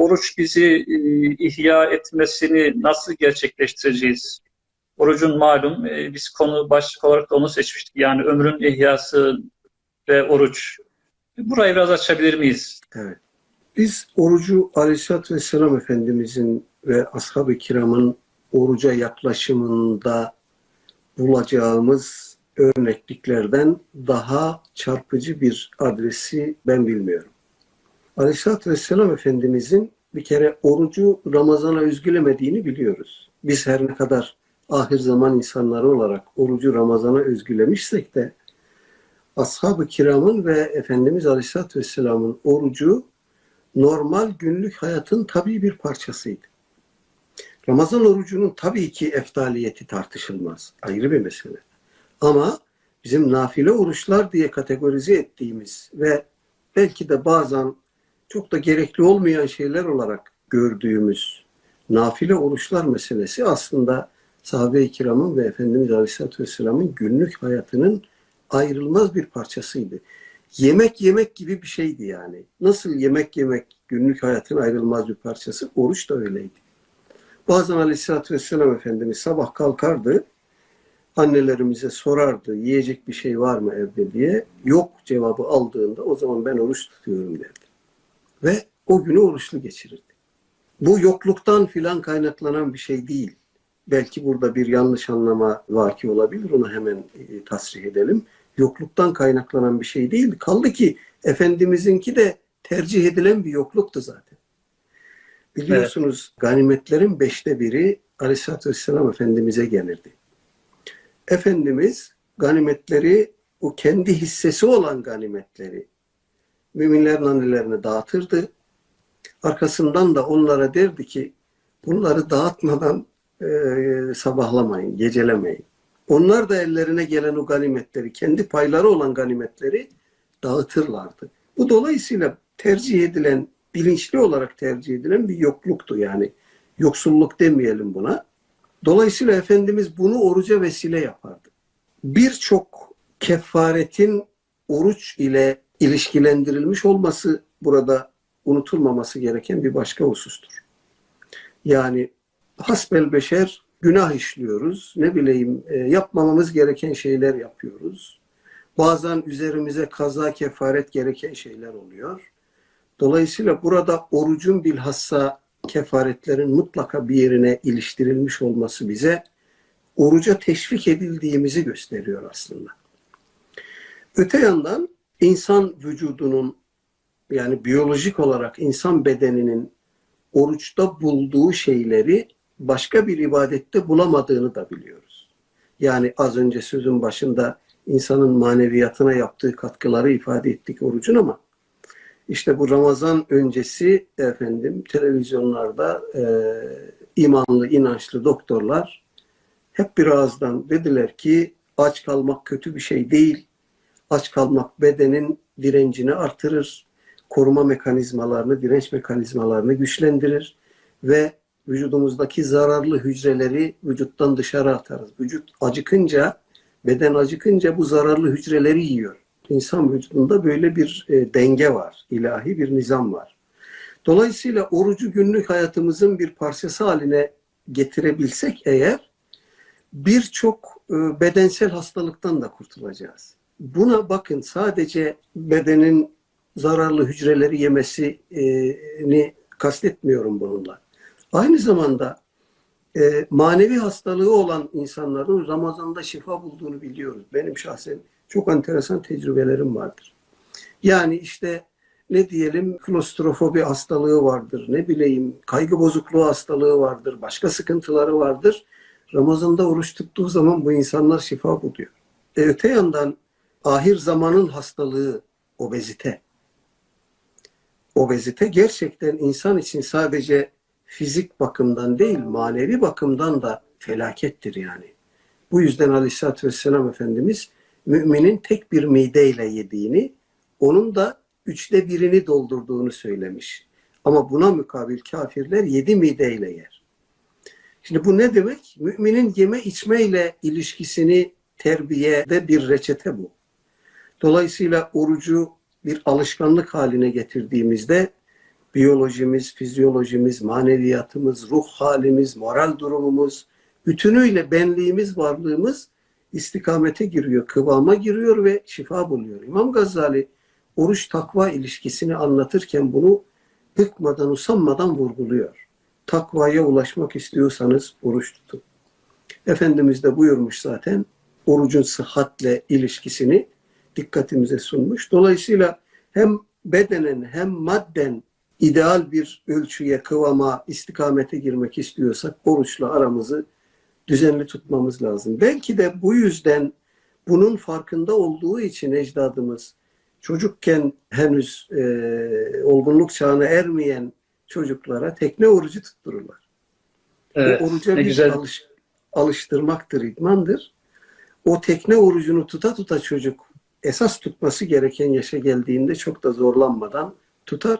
oruç bizi e, ihya etmesini nasıl gerçekleştireceğiz? Orucun malum, e, biz konu başlık olarak da onu seçmiştik. Yani ömrün ihyası ve oruç. Burayı biraz açabilir miyiz? Evet. Biz orucu Aleyhisselatü Vesselam Efendimizin ve ashab-ı kiramın oruca yaklaşımında bulacağımız örnekliklerden daha çarpıcı bir adresi ben bilmiyorum. Aleyhisselatü Vesselam Efendimizin bir kere orucu Ramazan'a özgülemediğini biliyoruz. Biz her ne kadar ahir zaman insanları olarak orucu Ramazan'a özgülemişsek de ashab-ı kiramın ve Efendimiz Aleyhisselatü Vesselam'ın orucu normal günlük hayatın tabii bir parçasıydı. Ramazan orucunun tabii ki eftaliyeti tartışılmaz. Ayrı bir mesele. Ama bizim nafile oruçlar diye kategorize ettiğimiz ve belki de bazen çok da gerekli olmayan şeyler olarak gördüğümüz nafile oruçlar meselesi aslında sahabe-i kiramın ve Efendimiz Aleyhisselatü Vesselam'ın günlük hayatının ayrılmaz bir parçasıydı. Yemek yemek gibi bir şeydi yani. Nasıl yemek yemek günlük hayatın ayrılmaz bir parçası, oruç da öyleydi. Bazen Aleyhisselatü Vesselam Efendimiz sabah kalkardı, annelerimize sorardı, yiyecek bir şey var mı evde diye. Yok cevabı aldığında o zaman ben oruç tutuyorum derdi. Ve o günü oruçlu geçirirdi. Bu yokluktan filan kaynaklanan bir şey değil. Belki burada bir yanlış anlama var ki olabilir, onu hemen e, tasrih edelim. Yokluktan kaynaklanan bir şey değil. Kaldı ki Efendimizinki de tercih edilen bir yokluktu zaten. Biliyorsunuz ganimetlerin beşte biri Aleyhisselatü Vesselam Efendimiz'e gelirdi. Efendimiz ganimetleri, o kendi hissesi olan ganimetleri müminlerin annelerine dağıtırdı. Arkasından da onlara derdi ki bunları dağıtmadan e, sabahlamayın, gecelemeyin. Onlar da ellerine gelen o ganimetleri, kendi payları olan ganimetleri dağıtırlardı. Bu dolayısıyla tercih edilen, bilinçli olarak tercih edilen bir yokluktu yani. Yoksulluk demeyelim buna. Dolayısıyla Efendimiz bunu oruca vesile yapardı. Birçok kefaretin oruç ile ilişkilendirilmiş olması burada unutulmaması gereken bir başka husustur. Yani hasbel beşer günah işliyoruz. Ne bileyim e, yapmamamız gereken şeyler yapıyoruz. Bazen üzerimize kaza kefaret gereken şeyler oluyor. Dolayısıyla burada orucun bilhassa kefaretlerin mutlaka bir yerine iliştirilmiş olması bize oruca teşvik edildiğimizi gösteriyor aslında. Öte yandan insan vücudunun yani biyolojik olarak insan bedeninin oruçta bulduğu şeyleri başka bir ibadette bulamadığını da biliyoruz. Yani az önce sözün başında insanın maneviyatına yaptığı katkıları ifade ettik orucun ama işte bu Ramazan öncesi efendim televizyonlarda e, imanlı, inançlı doktorlar hep bir ağızdan dediler ki aç kalmak kötü bir şey değil. Aç kalmak bedenin direncini artırır, koruma mekanizmalarını, direnç mekanizmalarını güçlendirir ve vücudumuzdaki zararlı hücreleri vücuttan dışarı atarız. Vücut acıkınca, beden acıkınca bu zararlı hücreleri yiyor. İnsan vücudunda böyle bir e, denge var, ilahi bir nizam var. Dolayısıyla orucu günlük hayatımızın bir parçası haline getirebilsek eğer birçok e, bedensel hastalıktan da kurtulacağız. Buna bakın sadece bedenin zararlı hücreleri yemesini kastetmiyorum bununla. Aynı zamanda e, manevi hastalığı olan insanların Ramazan'da şifa bulduğunu biliyoruz. Benim şahsen çok enteresan tecrübelerim vardır. Yani işte ne diyelim klostrofobi hastalığı vardır, ne bileyim kaygı bozukluğu hastalığı vardır, başka sıkıntıları vardır. Ramazan'da oruç tuttuğu zaman bu insanlar şifa buluyor. E, öte yandan ahir zamanın hastalığı obezite. Obezite gerçekten insan için sadece fizik bakımdan değil manevi bakımdan da felakettir yani. Bu yüzden Aleyhisselatü Vesselam Efendimiz müminin tek bir mideyle yediğini, onun da üçte birini doldurduğunu söylemiş. Ama buna mukabil kafirler yedi mideyle yer. Şimdi bu ne demek? Müminin yeme içmeyle ilişkisini terbiyede bir reçete bu. Dolayısıyla orucu bir alışkanlık haline getirdiğimizde biyolojimiz, fizyolojimiz, maneviyatımız, ruh halimiz, moral durumumuz, bütünüyle benliğimiz, varlığımız istikamete giriyor, kıvama giriyor ve şifa buluyor. İmam Gazali oruç takva ilişkisini anlatırken bunu bıkmadan, usanmadan vurguluyor. Takvaya ulaşmak istiyorsanız oruç tutun. Efendimiz de buyurmuş zaten orucun sıhhatle ilişkisini dikkatimize sunmuş. Dolayısıyla hem bedenen hem madden ideal bir ölçüye, kıvama, istikamete girmek istiyorsak oruçla aramızı düzenli tutmamız lazım. Belki de bu yüzden bunun farkında olduğu için ecdadımız çocukken henüz e, olgunluk çağına ermeyen çocuklara tekne orucu tuttururlar. Evet, o oruca bir güzel. alış- alıştırmaktır, idmandır. O tekne orucunu tuta tuta çocuk esas tutması gereken yaşa geldiğinde çok da zorlanmadan tutar.